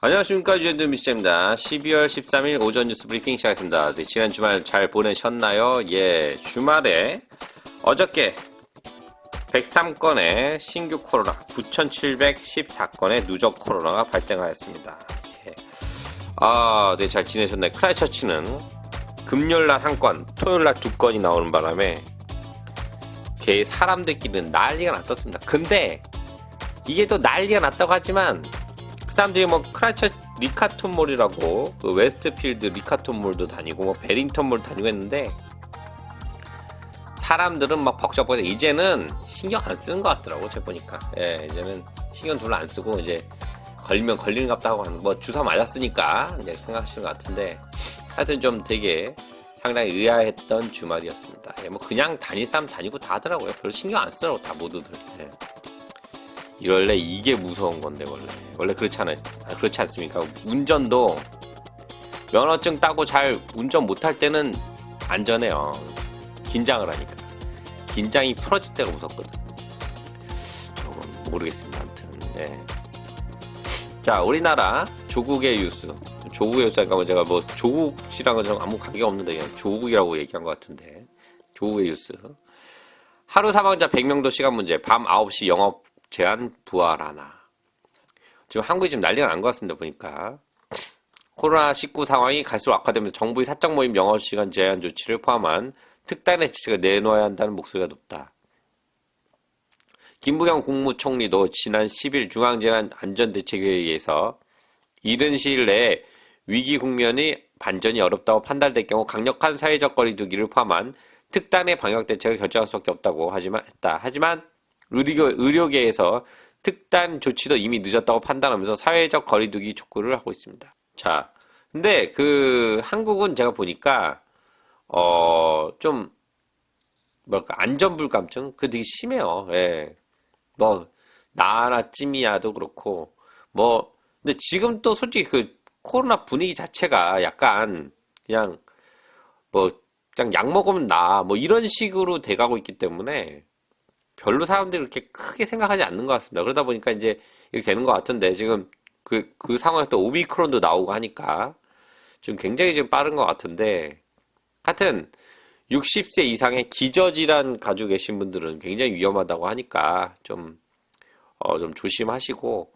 안녕하십니까 유현드 미시입니다 12월 13일 오전 뉴스 브리핑 시작하겠습니다. 네, 지난 주말 잘 보내셨나요? 예, 주말에 어저께 103건의 신규 코로나, 9,714건의 누적 코로나가 발생하였습니다. 예. 아, 네, 잘 지내셨나요? 크라이처치는 금요일 날 한 건, 토요일 날 두 건이 나오는 바람에 개 사람들끼리는 난리가 났었습니다. 근데 이게 또 난리가 났다고 하지만 그 사람들이 뭐 크라이처 리카톤몰이라고 그 웨스트필드 리카톤몰도 다니고 뭐 베링턴몰 다니고 했는데 사람들은 막 벅적벅적 이제는 신경 안 쓰는 것 같더라고 제가 보니까 예 이제는 신경 별로 안 쓰고 이제 걸리면 걸리는 갑다 하고 하는 뭐 주사 맞았으니까 이제 생각하시는 것 같은데 하여튼 좀 되게 상당히 의아했던 주말이었습니다. 예, 뭐 그냥 다닐 사람 다니고 다 하더라고요. 별로 신경 안 쓰더라고 다 모두들. 예. 이럴래 이게 무서운 건데 원래 원래 그렇잖아요. 아, 그렇지 않습니까? 운전도 면허증 따고 잘 운전 못할 때는 안전해요. 긴장을 하니까 긴장이 풀어질 때가 무섭거든. 저건 모르겠습니다. 아무튼 예. 자 우리나라 조국의 뉴스 조국의 뉴스 하니까 뭐 제가 뭐 조국 씨랑은 좀 아무 관계가 없는데 그냥 조국이라고 얘기한 것 같은데 조국의 뉴스 하루 사망자 100명도 시간 문제 밤 9시 영업 제한 부활하나. 지금 한국이 지금 난리가 난 것 같습니다, 보니까. 코로나19 상황이 갈수록 악화되면서 정부의 사적 모임 영업시간 제한 조치를 포함한 특단의 지시가 내놓아야 한다는 목소리가 높다. 김부겸 국무총리도 지난 10일 중앙재난안전대책회의에서 이른 시일 내에 위기 국면이 반전이 어렵다고 판단될 경우 강력한 사회적 거리두기를 포함한 특단의 방역 대책을 결정할 수밖에 없다고 하지만 했다. 하지만 의료, 의료계에서 특단 조치도 이미 늦었다고 판단하면서 사회적 거리두기 촉구를 하고 있습니다. 자, 근데 그 한국은 제가 보니까 어 좀 뭐랄까 안전불감증 그 되게 심해요. 예. 뭐 나나 찜이야도 그렇고 뭐 근데 지금 또 솔직히 그 코로나 분위기 자체가 약간 그냥 뭐 그냥 약 먹으면 나 뭐 이런 식으로 돼가고 있기 때문에 별로 사람들이 그렇게 크게 생각하지 않는 것 같습니다. 그러다 보니까 이제 이렇게 되는 것 같은데 지금 그, 그 상황에서 또 오미크론도 나오고 하니까 지금 굉장히 지금 빠른 것 같은데 하여튼 60세 이상의 기저질환 가지고 계신 분들은 굉장히 위험하다고 하니까 좀, 어, 좀 조심하시고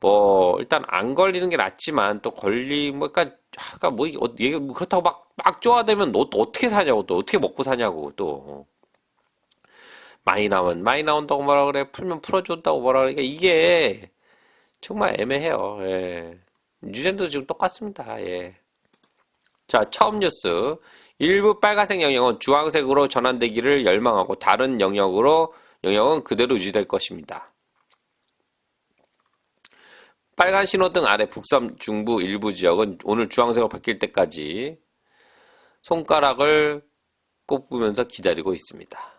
뭐 일단 안 걸리는 게 낫지만 또 걸리 뭐 그러니까 아까 뭐 이게 어- 뭐 그렇다고 막막 쪼아대면 너 또 어떻게 사냐고 또 어떻게 먹고 사냐고 또 많이 나온 많이 나온다고 뭐라 그래 풀면 풀어준다고 뭐라 그래 그러니까 이게 정말 애매해요. 예. 뉴젠도 지금 똑같습니다. 예. 자 처음 뉴스 일부 빨간색 영역은 주황색으로 전환되기를 열망하고 다른 영역으로 영역은 그대로 유지될 것입니다. 빨간 신호등 아래 북섬 중부 일부 지역은 오늘 주황색으로 바뀔 때까지 손가락을 꼽으면서 기다리고 있습니다.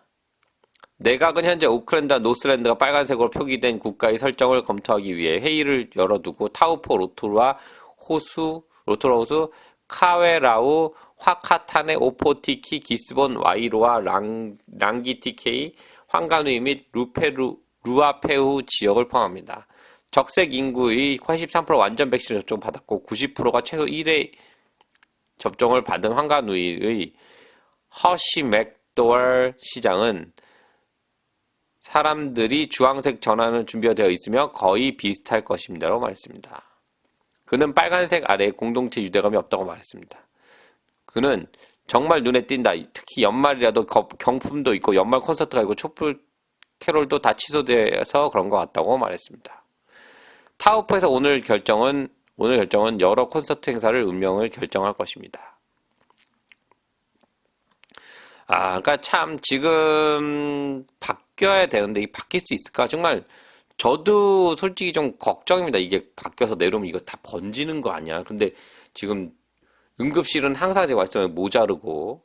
내각은 현재 오클랜드와 노스랜드가 빨간색으로 표기된 국가의 설정을 검토하기 위해 회의를 열어두고 타우포 로토루와 호수, 로토루 호수, 카웨라우, 화카타네, 오포티키, 기스본, 와이로와 랑, 랑기티케이, 황가누이 및 루페루, 루아페우 지역을 포함합니다. 적색 인구의 83% 완전 백신 접종 받았고 90%가 최소 1회 접종을 받은 황가누이의 허시 맥도얼 시장은 사람들이 주황색 전환을 준비가 되어 있으며 거의 비슷할 것입니다 라고 말했습니다. 그는 빨간색 아래에 공동체 유대감이 없다고 말했습니다. 그는 정말 눈에 띈다. 특히 연말이라도 거- 경품도 있고 연말 콘서트가 있고 촛불 캐롤도 다 취소돼서 그런 것 같다고 말했습니다. 타우프에서 오늘 결정은 오늘 결정은 여러 콘서트 행사를 운명을 결정할 것입니다. 아, 그러니까 참 지금 바뀌어야 되는데 이 바뀔 수 있을까? 정말 저도 솔직히 좀 걱정입니다. 이게 바뀌어서 내려오면 이거 다 번지는 거 아니야? 근데 지금 응급실은 항상 제가 말씀드린 모자르고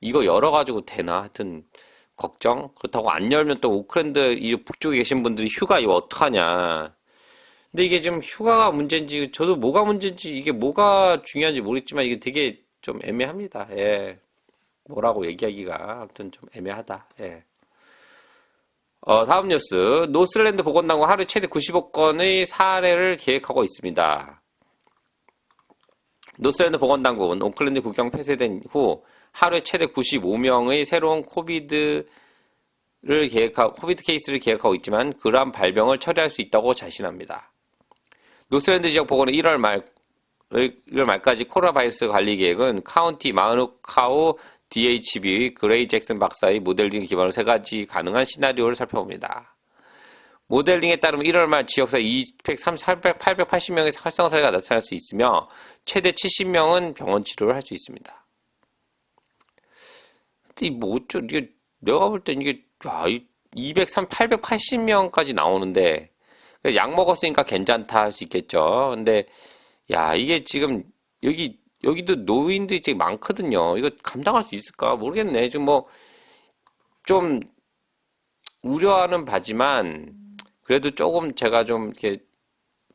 이거 열어가지고 되나? 하여튼 걱정. 그렇다고 안 열면 또 오클랜드 이 북쪽에 계신 분들이 휴가 이거 어떡하냐? 근데 이게 지금 휴가가 문제인지 저도 뭐가 문제인지 이게 뭐가 중요한지 모르겠지만 이게 되게 좀 애매합니다. 예. 뭐라고 얘기하기가 아무튼 좀 애매하다. 예. 어, 다음 뉴스. 노스랜드 보건당국 하루 최대 95건의 사례를 계획하고 있습니다. 노스랜드 보건당국은 오클랜드 국경 폐쇄된 후 하루에 최대 95명의 새로운 코비드를 계획하고 코비드 케이스를 계획하고 있지만 그러한 발병을 처리할 수 있다고 자신합니다. 노스랜드 지역 보건의 1월 말 1월 말까지 코로나 바이러스 관리 계획은 카운티 마누카우 DHB 그레이 잭슨 박사의 모델링 기반으로 세 가지 가능한 시나리오를 살펴봅니다. 모델링에 따르면 1월 말 지역사 230, 880명의 활성 사례가 나타날 수 있으며 최대 70명은 병원 치료를 할 수 있습니다. 근데 뭐 어쩌 이게 내가 볼 땐 이게 야, 203, 880명까지 나오는데 약 먹었으니까 괜찮다 할 수 있겠죠. 근데 야 이게 지금 여기 여기도 노인들이 되게 많거든요. 이거 감당할 수 있을까 모르겠네. 지금 뭐 좀 우려하는 바지만 그래도 조금 제가 좀 이렇게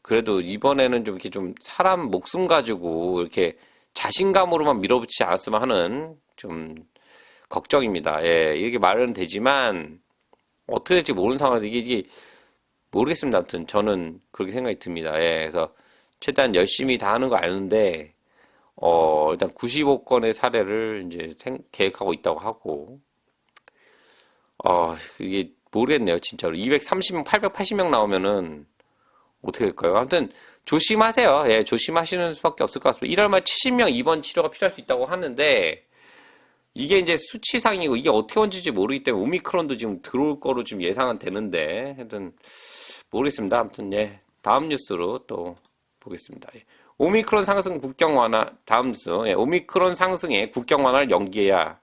그래도 이번에는 좀 이렇게 좀 사람 목숨 가지고 이렇게 자신감으로만 밀어붙이지 않았으면 하는 좀 걱정입니다. 예, 이게 말은 되지만 어떻게 될지 모르는 상황에서 이게, 이게 모르겠습니다. 아무튼 저는 그렇게 생각이 듭니다. 예, 그래서 최대한 열심히 다 하는 거 아는데 어, 일단 95건의 사례를 이제 생- 계획하고 있다고 하고 어, 이게 모르겠네요, 진짜로. 230명, 880명 나오면은 어떻게 될까요? 아무튼 조심하세요. 예, 조심하시는 수밖에 없을 것 같습니다. 1월 말 70명 입원 치료가 필요할 수 있다고 하는데 이게 이제 수치상이고 이게 어떻게 온지 모르기 때문에 오미크론도 지금 들어올 거로 지금 예상은 되는데 하여튼 모르겠습니다. 아무튼 예, 다음 뉴스로 또 보겠습니다. 예. 오미크론 상승 국경 완화 다음 뉴스. 예, 오미크론 상승에 국경 완화를 연기해야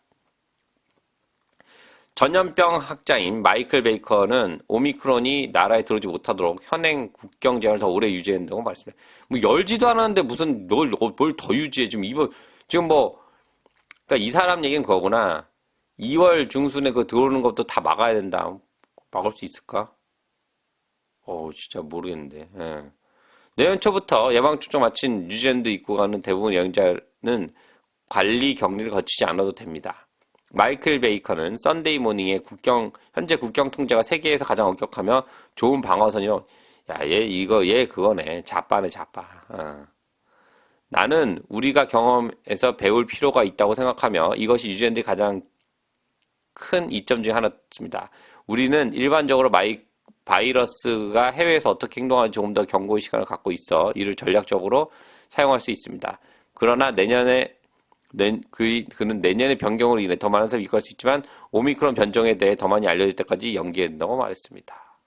전염병 학자인 마이클 베이커는 오미크론이 나라에 들어오지 못하도록 현행 국경 제한을 더 오래 유지한다고 말씀해. 뭐 열지도 않았는데 무슨 뭘 더 유지해 지금 이번 지금 뭐 그러니까 이 사람 얘기는 그거구나. 2월 중순에 그 들어오는 것도 다 막아야 된다. 막을 수 있을까? 어 진짜 모르겠는데. 예. 내년 초부터 예방접종 마친 뉴질랜드 입국하는 대부분 여행자는 관리 격리를 거치지 않아도 됩니다. 마이클 베이커는 썬데이 모닝의 국경 현재 국경 통제가 세계에서 가장 엄격하며 좋은 방어선이요. 야, 얘 이거 얘 그거네. 자빠네 자빠. 어. 나는 우리가 경험에서 배울 필요가 있다고 생각하며 이것이 뉴질랜드의 가장 큰 이점 중 하나입니다. 우리는 일반적으로 마이, 바이러스가 해외에서 어떻게 행동하는지 조금 더 경고의 시간을 갖고 있어 이를 전략적으로 사용할 수 있습니다. 그러나 내년에 내, 그, 그는 내년의 변경으로 인해 더 많은 사람이 입고할 수 있지만 오미크론 변종에 대해 더 많이 알려질 때까지 연기해야 된다고 말했습니다.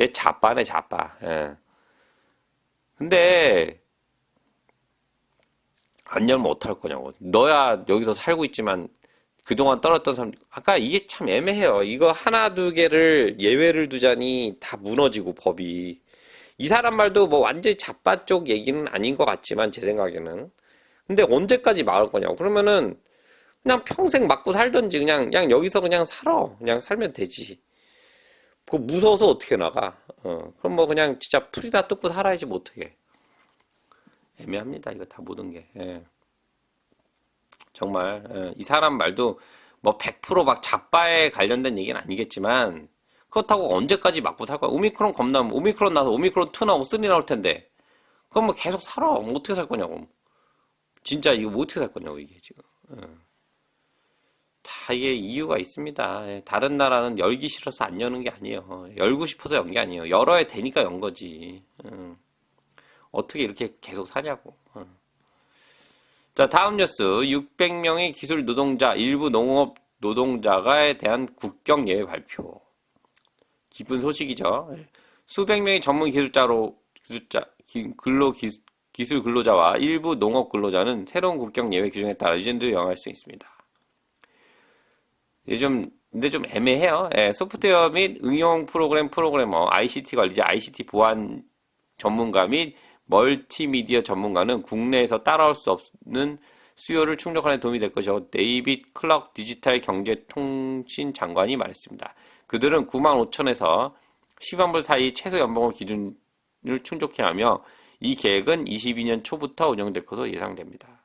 얘 자빠네 자빠. 예. 근데 안 열면 어떡할 거냐고. 너야 여기서 살고 있지만 그동안 떨었던 사람, 아까 이게 참 애매해요. 이거 하나, 두 개를 예외를 두자니 다 무너지고 법이. 이 사람 말도 뭐 완전히 자빠 쪽 얘기는 아닌 것 같지만 제 생각에는. 근데 언제까지 막을 거냐고. 그러면은 그냥 평생 맞고 살던지 그냥, 그냥 여기서 그냥 살아. 그냥 살면 되지. 그거 무서워서 어떻게 나가. 어, 그럼 뭐 그냥 진짜 풀이다 뜯고 살아야지 뭐 어떻게. 애매합니다. 이거 다 모든 게. 예. 정말 예, 이 사람 말도 뭐 100%막 자빠에 관련된 얘기는 아니겠지만 그렇다고 언제까지 맞고 살 거야? 오미크론 겁나면 오미크론 나서 오미크론 2 나오고 3 나올 텐데 그럼 뭐 계속 살아. 뭐 어떻게 살 거냐고. 진짜 이거 뭐 어떻게 살 거냐고 이게 지금. 예. 다 이게 이유가 있습니다. 예, 다른 나라는 열기 싫어서 안 여는 게 아니에요. 열고 싶어서 연 게 아니에요. 열어야 되니까 연 거지. 예. 어떻게 이렇게 계속 사냐고. 어. 자, 다음 뉴스. 600명의 기술 노동자, 일부 농업 노동자가에 대한 국경 예외 발표. 기쁜 소식이죠. 예. 수백 명의 전문 기술자로, 기술자, 기, 근로 기, 기술 근로자와 일부 농업 근로자는 새로운 국경 예외 규정에 따라 유전들을 영할 수 있습니다. 좀, 근데 좀 애매해요. 예, 소프트웨어 및 응용 프로그램 프로그래머, ICT 관리자, ICT 보안 전문가 및 멀티미디어 전문가는 국내에서 따라올 수 없는 수요를 충족하는 데 도움이 될 것이라고 데이빗 클럭 디지털 경제통신 장관이 말했습니다. 그들은 9만 5천에서 10만 불 사이 최소 연봉을 기준을 충족해야 하며 이 계획은 22년 초부터 운영될 것으로 예상됩니다.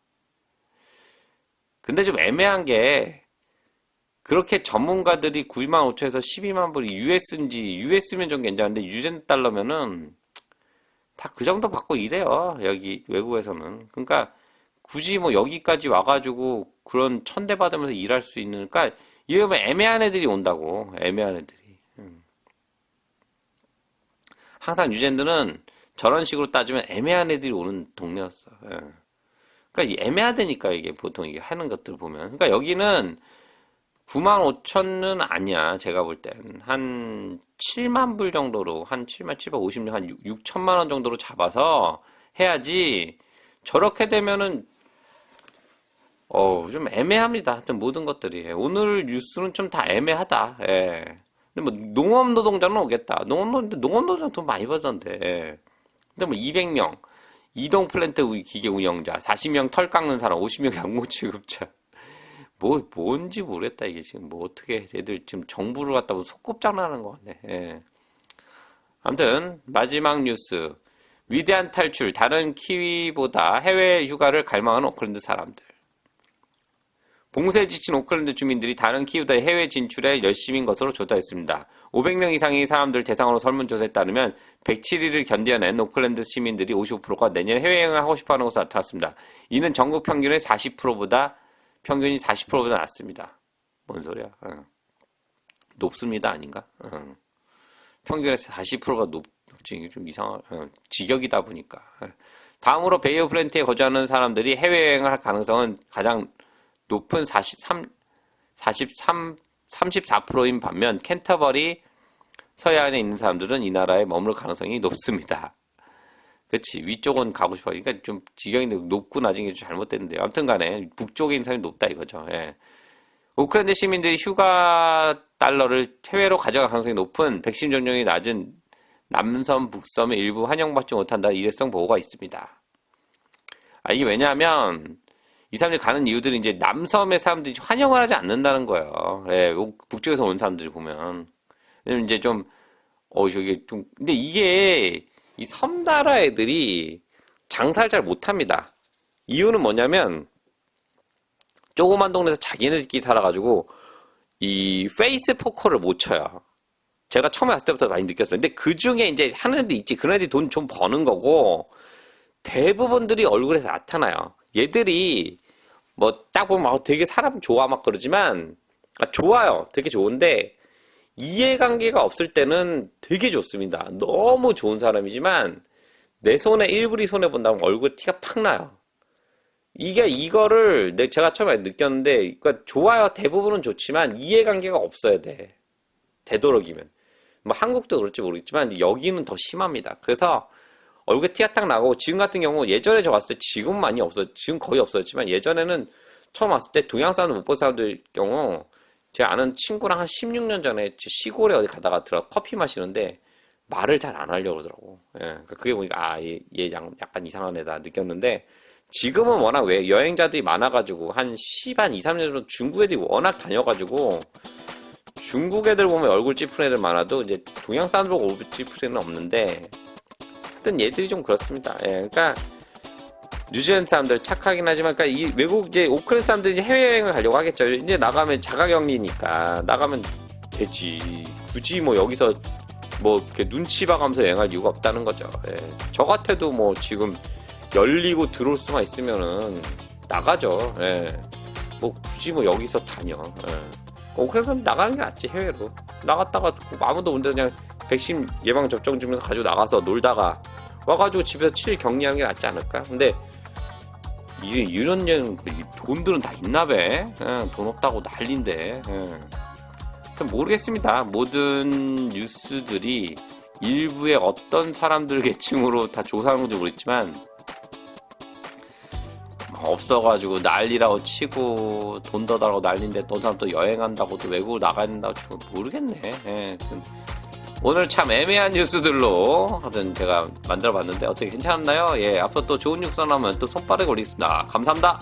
근데 좀 애매한 게 그렇게 전문가들이 9만 5천에서 12만 불이 US인지 US면 좀 괜찮은데 유전 달러면은 다 그 정도 받고 이래요. 여기 외국에서는. 그러니까 굳이 뭐 여기까지 와가지고 그런 천대 받으면서 일할 수 있는, 그러니까 이러면 애매한 애들이 온다고. 애매한 애들이. 음. 항상 유젠들은 저런 식으로 따지면 애매한 애들이 오는 동네였어. 예. 그러니까 이 애매하다니까 이게 보통 이게 하는 것들 보면. 그러니까 여기는 9만 5천은 아니야. 제가 볼 땐. 한 7만 불 정도로, 한 7만 750년, 한 6, 천만 원 정도로 잡아서 해야지 저렇게 되면은 어, 좀 애매합니다. 하여튼 모든 것들이. 오늘 뉴스는 좀 다 애매하다. 예. 근데 뭐 농업 노동자는 오겠다. 농업 노동자, 농업 노동자 돈 많이 벌던데. 예. 근데 뭐 200명, 이동 플랜트 기계 운영자, 40명 털 깎는 사람, 50명 양모 취급자. 뭐 뭔지 모르겠다 이게 지금 뭐 어떻게 애들 지금 정부를 갖다가 속곱장난하는 거 같네. 예. 아무튼 마지막 뉴스 위대한 탈출 다른 키위보다 해외 휴가를 갈망하는 오클랜드 사람들. 봉쇄에 지친 오클랜드 주민들이 다른 키위보다 해외 진출에 열심인 것으로 조사했습니다. 500명 이상의 사람들 대상으로 설문조사에 따르면 107일을 견뎌낸 오클랜드 시민들이 55%가 내년 해외여행을 하고 싶어하는 것으로 나타났습니다. 이는 전국 평균의 40%보다 평균이 40%보다 낮습니다. 뭔 소리야? 어. 높습니다, 아닌가? 어. 평균에서 40%가 높, 높지. 이게 좀 이상한, 어, 직역이다 보니까. 어. 다음으로 베이어 플랜트에 거주하는 사람들이 해외여행을 할 가능성은 가장 높은 43, 43, 34%인 반면 캔터버리 서해안에 있는 사람들은 이 나라에 머물 가능성이 높습니다. 그치 위쪽은 가고 싶어. 그러니까 좀 지경인데 높고 게좀 잘못됐는데 아무튼 간에 북쪽에 있는 사람이 높다 이거죠. 예. 오클랜드 시민들이 휴가 달러를 해외로 가져갈 가능성이 높은 백신 접종이 낮은 남섬, 북섬의 일부 환영받지 못한다 일회성 보고가 있습니다. 아, 이게 왜냐하면 이 사람들이 가는 이유들이 이제 남섬의 사람들이 환영을 하지 않는다는 거예요. 예, 북쪽에서 온 사람들이 보면. 왜냐면 이제 좀, 어, 저기 좀, 근데 이게 이 섬나라 애들이 장사를 잘 못합니다. 이유는 뭐냐면 조그만 동네에서 자기네들끼리 살아가지고 이 페이스 포커를 못 쳐요. 제가 처음에 왔을 때부터 많이 느꼈어요. 근데 그 중에 이제 하는 애들 있지. 그런 애들이 돈 좀 버는 거고 대부분들이 얼굴에서 나타나요. 얘들이 뭐 딱 보면 막 되게 사람 좋아 막 그러지만 아, 좋아요. 되게 좋은데 이해관계가 없을 때는 되게 좋습니다. 너무 좋은 사람이지만 내 손에 일부리 손해 본다면 얼굴 티가 팍 나요. 이게 이거를 내- 제가 처음에 느꼈는데 그러니까 좋아요. 대부분은 좋지만 이해관계가 없어야 돼. 되도록이면. 뭐 한국도 그럴지 모르겠지만 여기는 더 심합니다. 그래서 얼굴에 티가 딱 나고 지금 같은 경우 예전에 저 왔을 때 지금 많이 없어 지금 거의 없었지만 예전에는 처음 왔을 때 동양 사람 못 본 사람들 경우 제 아는 친구랑 한 16년 전에 시골에 어디 가다가 들어 커피 마시는데 말을 잘 안 하려고 그러더라고. 예, 그러니까 그게 보니까 아, 얘, 얘 양- 약간 이상한 애다 느꼈는데 지금은 워낙 왜 여행자들이 많아가지고 한 10, 한 2, 3년 전에 중국 애들이 워낙 다녀가지고 중국 애들 보면 얼굴 찌푸린 애들 많아도 이제 동양 사람들 보고 얼굴 찌푸린 애는 없는데 하여튼 얘들이 좀 그렇습니다. 예, 그러니까 뉴질랜드 사람들 착하긴 하지만, 그러니까 이 외국 이제 오클랜드 사람들이 이제 해외여행을 가려고 하겠죠. 이제 나가면 자가격리니까 나가면 되지. 굳이 뭐 여기서 뭐 이렇게 눈치 봐가면서 여행할 이유가 없다는 거죠. 예. 저 같아도 뭐 지금 열리고 들어올 수만 있으면은 나가죠. 예. 뭐 굳이 뭐 여기서 다녀. 예. 오클랜드 사람 나가는 게 낫지 해외로. 나갔다가 아무도 없는데 그냥 백신 예방 접종 주면서 가지고 나가서 놀다가 와가지고 집에서 7일 격리하는 게 낫지 않을까? 근데 이 이런 여행 이 돈들은 다 있나봐. 예, 돈 없다고 난린데. 예. 참 모르겠습니다. 모든 뉴스들이 일부의 어떤 사람들 계층으로 다 조사하는 건지 모르겠지만 없어가지고 난리라고 치고 돈 더 달라고 난린데 또 사람 또 여행한다고 또 외국으로 나가야 된다고 치고 모르겠네. 예, 오늘 참 애매한 뉴스들로 하여튼 제가 만들어 봤는데 어떻게 괜찮았나요? 예, 앞으로 또 좋은 뉴스 나오면 또 손빠르게 올리겠습니다. 감사합니다.